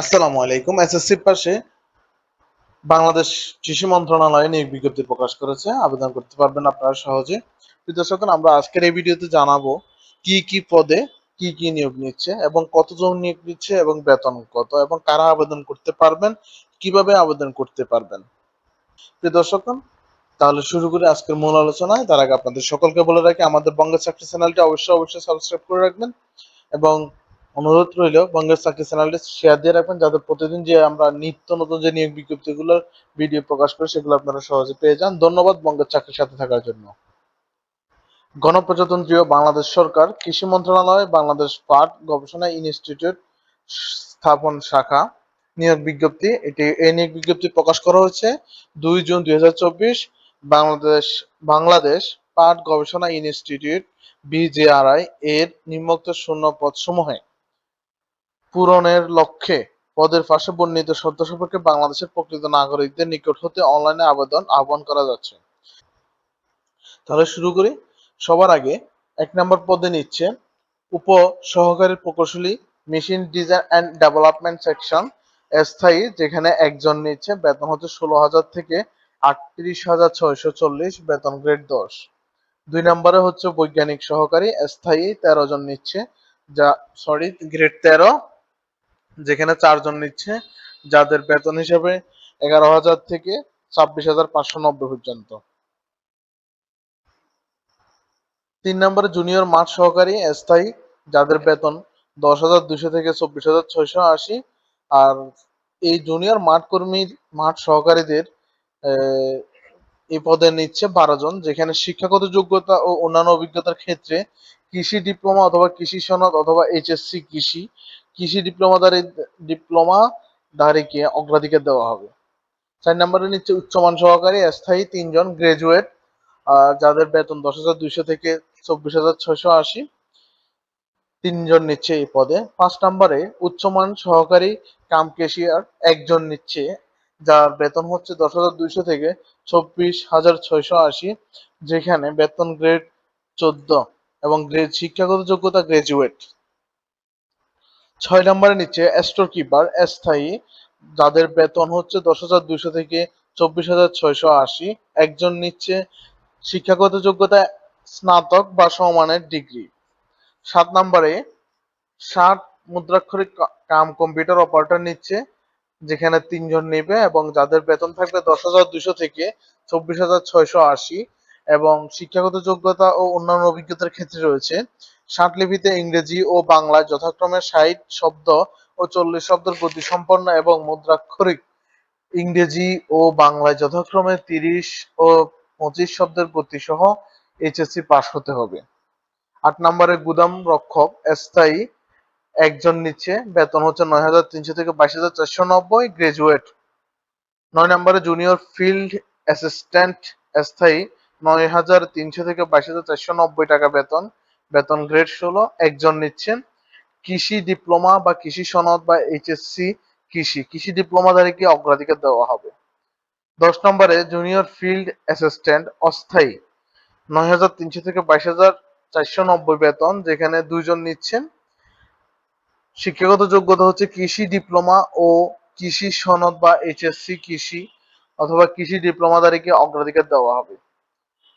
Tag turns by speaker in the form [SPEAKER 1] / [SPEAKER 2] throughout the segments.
[SPEAKER 1] আসসালামু আলাইকুম। এসএসসির পাশে বাংলাদেশ কৃষি মন্ত্রণালয় নিয়োগ বিজ্ঞপ্তি প্রকাশ করেছে। আবেদন করতে পারবেন আপনারা সহজে। দর্শকগণ, আমরা আজকের এই ভিডিওতে জানাব কি কি পদে কি কি নিয়োগ নিচ্ছে এবং কতজন নিয়োগ নিচ্ছে এবং বেতন কত এবং কারা আবেদন করতে পারবেন কীভাবে আবেদন করতে পারবেন। প্রিয় দর্শকগণ, তাহলে শুরু করি আজকের মূল আলোচনায়। তার আগে আপনাদের সকলকে বলে রাখি আমাদের বঙ্গের চাকরি চ্যানেলটি অবশ্যই অবশ্যই সাবস্ক্রাইব করে রাখবেন এবং অনুরোধ রইল বঙ্গের চাকরি চ্যানেলটি শেয়ার দিয়ে রাখবেন, যাতে প্রতিদিন যে আমরা নিত্য নতুন যে নিয়োগ বিজ্ঞপ্তিগুলোর ভিডিও প্রকাশ করি সেগুলো আপনারা সহজে পেয়ে যান। ধন্যবাদ বঙ্গের চাকরির সাথে থাকার জন্য। গণপ্রজাতন্ত্রী বাংলাদেশ সরকার, কৃষি মন্ত্রণালয়, বাংলাদেশ পাট গবেষণা ইনস্টিটিউট স্থাপন শাখা নিয়োগ বিজ্ঞপ্তি। এটি এই নিয়োগ বিজ্ঞপ্তি প্রকাশ করা হয়েছে দুই জুন দুই হাজার চব্বিশ। বাংলাদেশ বাংলাদেশ পাট গবেষণা ইনস্টিটিউট, বিজেআরআই এর নিম্নোক্ত শূন্য পদ সমূহে পূরণের লক্ষ্যে পদের পাশে বর্ণিত শর্ত সাপেক্ষে বাংলাদেশের প্রকৃত নাগরিকদের নিকট হতে অনলাইনে আবেদন আহ্বান করা যাচ্ছে। তাহলে শুরু করি। সবার আগে এক নম্বর পদে নিচ্ছে উপ সহকারী প্রকৌশলী machine design and development section স্থায়ী, যেখানে একজন নিচ্ছে বেতন হচ্ছে ষোলো হাজার থেকে আটত্রিশ হাজার ছয়শো চল্লিশ বেতন গ্রেড দশ। দুই নম্বরে হচ্ছে বৈজ্ঞানিক সহকারী, স্থায়ী তেরো জন নিচ্ছে, যা সরি গ্রেড তেরো। যেখানে চারজন নিচ্ছে, যাদের বেতন হিসেবে এগারো হাজার থেকে ছাব্বিশ হাজার পাঁচশো নব্বই পর্যন্ত। তিন নম্বরে জুনিয়র মাঠ সহকারী স্থায়ী, যাদের বেতন দশ হাজার দুশো থেকে চব্বিশ হাজার ছয়শো আশি। আর এই জুনিয়র মাঠ কর্মীর মাঠ সহকারীদের এই পদে নিচ্ছে বারো জন, যেখানে শিক্ষাগত যোগ্যতা ও অন্যান্য অভিজ্ঞতার ক্ষেত্রে কৃষি ডিপ্লোমা অথবা কৃষি সনদ অথবা এইচএসসি কৃষি কৃষি ডিপ্লোমাধারী ডিপ্লোমাধারীকে অগ্রাধিকার দেওয়া হবে। চার নম্বরে নিচ্ছে উচ্চমান সহকারী, স্থায়ী তিনজন গ্রাজুয়েট যাদের বেতন দশ হাজার দুইশো থেকে চব্বিশ হাজার ছয়শো আশি। তিনজন নিচ্ছে এই পদে। পাঁচ নম্বরে উচ্চমান সহকারী কাম কেশিয়ার একজন নিচ্ছে, যার বেতন হচ্ছে দশ হাজার দুইশো থেকে চব্বিশ হাজার ছয়শো আশি, যেখানে বেতন গ্রেড চোদ্দ এবং গ্রেড শিক্ষাগত যোগ্যতা গ্রাজুয়েট ছয় নম্বরে নিচ্ছে স্টোর কিপার স্থায়ী। যাদের বেতন হচ্ছে দশ হাজার দুইশো থেকে চব্বিশ হাজার ছয়শো আশি। একজন নিচ্ছে শিক্ষাগত যোগ্যতা, স্নাতক বা সমমানের ডিগ্রি। সাত নম্বরে ষাট মুদ্রাক্ষরিক কাম কম্পিউটার অপারেটর নিচ্ছে, যেখানে তিনজন নেবে এবং যাদের বেতন থাকবে দশ হাজার দুশো থেকে চব্বিশ হাজার ছয়শো আশি এবং শিক্ষাগত যোগ্যতা ও অন্যান্য অভিজ্ঞতার ক্ষেত্রে রয়েছে। লিপিতে ইংরেজি ও বাংলায় যথাক্রমে ষাট শব্দ ও চল্লিশ শব্দের গতি সম্পন্ন এবং মুদ্রাক্ষরিক ইংরেজি ও বাংলায় যথাক্রমে তিরিশ ও পঁচিশ শব্দের গতি সহ এইচএসসি পাস হতে হবে। আট নম্বরে গুদাম রক্ষক স্থায়ী, একজন নিচ্ছে, বেতন হচ্ছে নয় হাজার তিনশো থেকে বাইশ হাজার চারশো নব্বই, গ্রাজুয়েট। নয় নম্বরে জুনিয়র ফিল্ড অ্যাসিস্ট্যান্ট, স্থায়ী, নয় হাজার তিনশো থেকে বাইশ হাজার চারশো নব্বই টাকা বেতন। বেতন গ্রেড ষোলো, একজন নিচ্ছেন কৃষি ডিপ্লোমা বা কৃষি সনদ বা এইচএসসি কৃষি। কৃষি ডিপ্লোমাধারীকে অগ্রাধিকার দেওয়া হবে? দশ নম্বরে জুনিয়র ফিল্ড অ্যাসিস্ট্যান্ট অস্থায়ী। নয় হাজার তিনশো থেকে বাইশ হাজার চারশো নব্বই বেতন, যেখানে দুইজন নিচ্ছেন। শিক্ষাগত যোগ্যতা হচ্ছে কৃষি ডিপ্লোমা ও কৃষি সনদ বা এইচএসসি কৃষি অথবা কৃষি ডিপ্লোমাধারীকে অগ্রাধিকার দেওয়া হবে?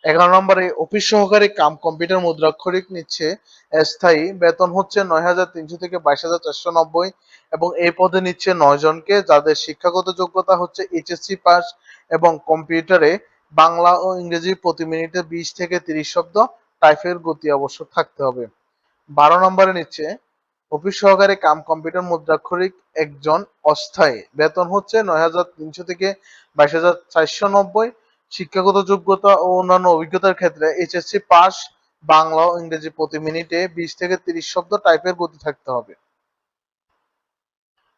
[SPEAKER 1] এগারো নম্বরে অফিস সহকারী কাম কম্পিউটার মুদ্রাক্ষরিক নিচ্ছে। স্থায়ী বেতন হচ্ছে নয় হাজার তিনশো থেকে বাইশ হাজার চারশো নব্বই এবং এই পদে নিচ্ছে নয় জনকে, যাদের শিক্ষাগত যোগ্যতা হচ্ছে এইচএসসি পাস এবং কম্পিউটারে বাংলা ও ইংরেজি প্রতি মিনিটে বিশ থেকে তিরিশ শব্দ টাইপের গতি অবশ্য থাকতে হবে। বারো নম্বরে নিচ্ছে অফিস সহকারী কাম কম্পিউটার মুদ্রাক্ষরিক একজন অস্থায়ী। বেতন হচ্ছে নয় হাজার তিনশো থেকে বাইশ হাজার চারশো নব্বই শিক্ষাগত যোগ্যতা ও অন্যান্য অভিজ্ঞতার ক্ষেত্রে এইচএসসি পাস বাংলা ও ইংরেজি প্রতি মিনিটে বিশ থেকে তিরিশ শব্দ টাইপের গতি থাকতে হবে।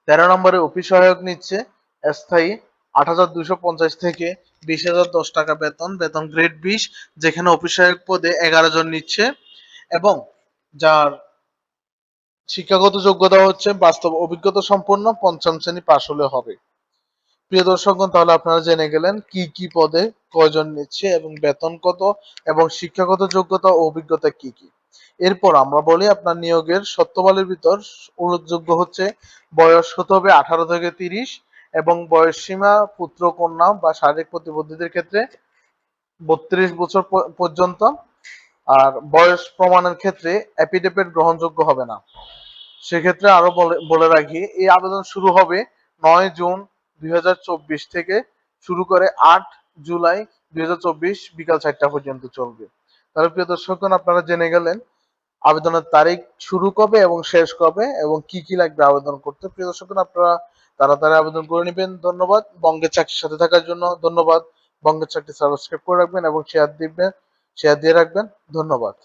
[SPEAKER 1] তেরো নম্বরে অফিস সহায়ক নিচ্ছে। স্থায়ী আট হাজার দুশো পঞ্চাশ থেকে বিশ হাজার দশ টাকা বেতন বেতন গ্রেড বিশ, যেখানে অফিস সহায়ক পদে এগারো জন নিচ্ছে। এবং যার শিক্ষাগত যোগ্যতা হচ্ছে বাস্তব অভিজ্ঞতা সম্পন্ন পঞ্চম শ্রেণি পাশ হলে হবে। প্রিয় দর্শকগণ তাহলে আপনারা জেনে গেলেন কি কি পদে কয়জন নিচ্ছে এবং বেতন কত এবং শিক্ষাগত যোগ্যতা ও অভিজ্ঞতা কি কি। এরপর আমরা বলি আপনার নিয়োগের সত্যবালের ভিতর উল্লেখযোগ্য হচ্ছে বয়স হতে হবে আঠারো থেকে তিরিশ এবং বয়স সীমা পুত্র, কন্যা বা শারীরিক প্রতিবন্ধীদের ক্ষেত্রে বত্রিশ বছর পর্যন্ত আর বয়স প্রমাণের ক্ষেত্রে অ্যাপিডেভিট গ্রহণযোগ্য হবে না। সেক্ষেত্রে আরও বলে বলে রাখি, এই আবেদন শুরু হবে নয় জুন দুই হাজার চব্বিশ থেকে শুরু করে আট জুলাই দুই হাজার চব্বিশ বিকাল চারটা পর্যন্ত চলবে। তাহলে প্রিয় দর্শকগণ আপনারা জেনে গেলেন আবেদনের তারিখ শুরু কবে এবং শেষ কবে এবং কি কি লাগবে আবেদন করতে। প্রিয় দর্শকগণ আপনারা তাড়াতাড়ি আবেদন করে নেবেন। ধন্যবাদ। বঙ্গের চাকরির সাথে থাকার জন্য ধন্যবাদ। বঙ্গের চাকরি সাবস্ক্রাইব করে রাখবেন এবং শেয়ার দিবেন, শেয়ার দিয়ে রাখবেন। ধন্যবাদ।